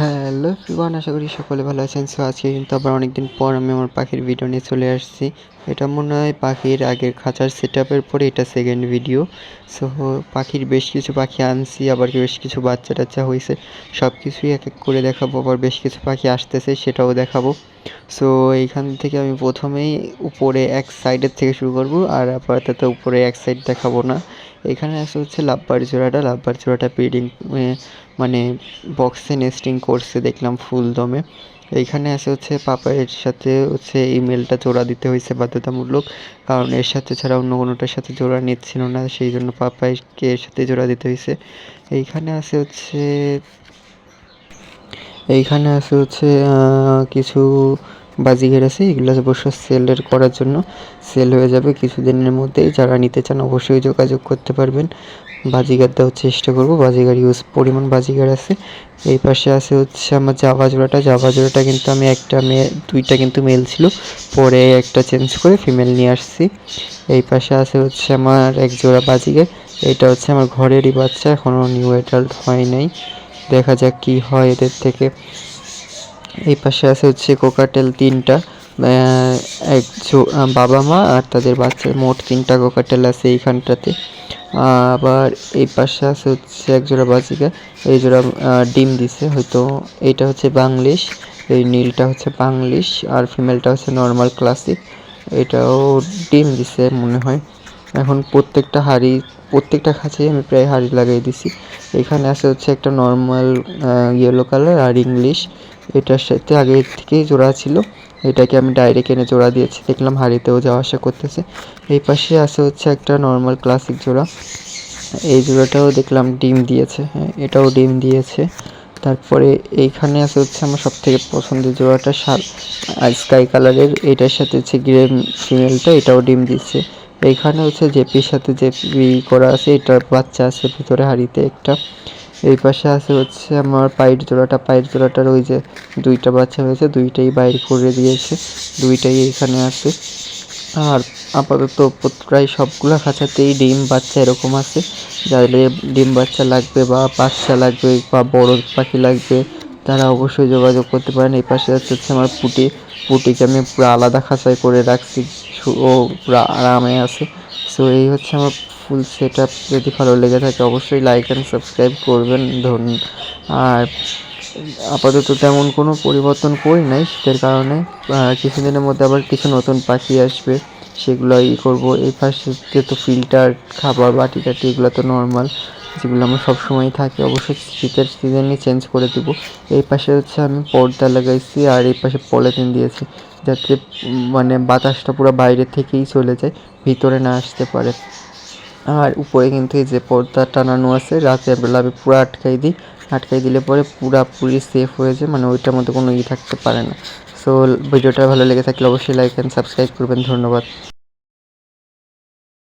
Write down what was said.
Hello everyone, আশা করি সকলে ভালো আছেন। সো আজকে কিন্তু আবার অনেকদিন পর আমি আমার পাখির ভিডিও নিয়ে চলে আসছি। এটা মনে হয় পাখির আগের খাঁচার সেট আপের পরে এটা সেকেন্ড ভিডিও সো পাখির বেশ কিছু পাখি আনছি, আবার বেশ কিছু বাচ্চা টাচ্চা হয়েছে সব কিছুই এক এক করে দেখাবো, আবার বেশ কিছু পাখি আসতেছে, সেটাও দেখাবো। সো এইখান থেকে আমি প্রথমেই উপরে এক সাইডের থেকে শুরু করব, আর আপাতত উপরে এক সাইড দেখাবো না। এখানে আছে হচ্ছে লাভবার জোড়াটা লাভবার জোড়াটা ব্রিডিং মানে বক্সে নেস্টিং করছে দেখলাম ফুল দমে। এইখানে আছে হচ্ছে পাপায়ের সাথে হচ্ছে ইমেলটা জোড়া দিতে হয়েছে বাধ্যতামূলক। কারণ এর সাথে ছাড়া অন্য কোনোটার সাথে জোড়া নিচ্ছিল না, সেই জন্য পাপাইকে এর সাথে জোড়া দিতে হয়েছে। এইখানে আসে হচ্ছে, এইখানে আসে হচ্ছে কিছু বাজিঘের আছে এগুলো অবশ্য সেলের করার জন্য সেল হয়ে যাবে। কিছুদিনের মধ্যেই যারা নিতে চান অবশ্যই যোগাযোগ করতে পারবেন। বাজিগার দেওয়ার চেষ্টা করব। বাজিগার ইউজ পরিমাণ বাজিগার আছে। এই পাশে আছে হচ্ছে আমার জাভা জোড়াটা। জাভা জোড়াটা কিন্তু আমি একটা মেয়ে, দুইটা কিন্তু মেল ছিল। পরে একটা চেঞ্জ করে ফিমেল নিয়ে আসছি। এই পাশে আছে হচ্ছে আমার এক জোড়া বাজিগার এটা হচ্ছে আমার ঘরেরই বাচ্চা। এখনও নিউ অ্যাডাল্ট হয় নাই। দেখা যাক কি হয় এদের থেকে। এই পাশে আছে হচ্ছে কোকাটেল তিনটা এক বাবা মা আর তাদের বাচ্চা। মোট তিনটা কোকাটেল আছে এইখানটাতে। আবার এই পাশে আছে হচ্ছে এক জোড়া বাজিকা। এই জোড়া ডিম দিছে। হয়তো এইটা হচ্ছে বাংলিশ এই নীলটা হচ্ছে বাংলিশ আর ফিমেলটা হচ্ছে নর্মাল ক্লাসিক এটাও ডিম দিছে মনে হয়। এখন প্রত্যেকটা হাড়ি, প্রত্যেকটা খাঁচাই আমি প্রায় হাড়ি লাগিয়ে দিছি। এখানে আছে হচ্ছে একটা নর্মাল ইয়েলো কালার আর ইংলিশ এটার সাথে আগে থেকেই জোড়া ছিল। এটাকে আমি ডাইরেক্ট এনে জোড়া দিয়েছি। দেখলাম হাড়িতেও যাওয়া আসা করতেছে। এই পাশে আছে হচ্ছে একটা নর্মাল ক্লাসিক জোড়া। এই জোড়াটাও দেখলাম ডিম দিয়েছে। হ্যাঁ এটাও ডিম দিয়েছে। তারপরে এইখানে আছে হচ্ছে আমার সব থেকে পছন্দের জোড়াটা শাল স্কাই কালারের এটার সাথে হচ্ছে গ্রে ফিমেলটা এটাও ডিম দিচ্ছে এইখানে হচ্ছে জেপির সাথে জেপি করা আছে এটার বাচ্চা আছে ভিতরে হাড়িতে একটা। এই পাশে আছে হচ্ছে আমার পাইট জোড়াটা পাইট জোড়াটার ওই যে দুইটা বাচ্চা হয়েছে, দুইটাই বাইর করে দিয়েছে, দুইটাই এখানে আছে। আর আপাতত প্রায় সবগুলো খাঁচাতেই ডিম বাচ্চা এরকম আছে যাদের ডিম বাচ্চা লাগবে বা বাচ্চা লাগবে বা বড় পাখি লাগবে, তারা অবশ্যই যোগাযোগ করতে পারেন। এই পাশে আছে হচ্ছে আমার পুটি, পুটিকে আমি পুরো আলাদা খাঁচায় করে রাখছি। ও আরামে আছে। সো এই হচ্ছে আমার ফুল সেট আপ যদি ভালো লেগে থাকে, অবশ্যই লাইক অ্যান্ড সাবস্ক্রাইব করবেন। ধরুন আর আপাতত তেমন কোনো পরিবর্তন করি নাই শীতের কারণে। কিছুদিনের মধ্যে আবার কিছু নতুন পাখি আসবে। সেগুলো ই করব। এই পাশে তো ফিল্টার খাবার, বাটি টাটি, এগুলো তো নর্মাল যেগুলো আমার সবসময় থাকে। অবশ্যই শীতের সিজনে চেঞ্জ করে দিব। এই পাশে হচ্ছে আমি পর্দা লাগাইছি আর এই পাশে পলিথিন দিয়েছি যাতে মানে বাতাসটা পুরো বাইরে থেকেই চলে যায়, ভিতরে না আসতে পারে। আর উপরে কিন্তু এই যে পর্দা টানানো আছে, রাতের বেলা আমি পুরো আটকাই দিই। আটকাই দিলে পরে পুরাপুরি সেফ হয়ে যায় মানে ওইটার মধ্যে কোনো ই থাকতে পারে না। সো ভিডিওটা ভালো লেগে থাকলে অবশ্যই লাইক অ্যান্ড সাবস্ক্রাইব করবেন। ধন্যবাদ।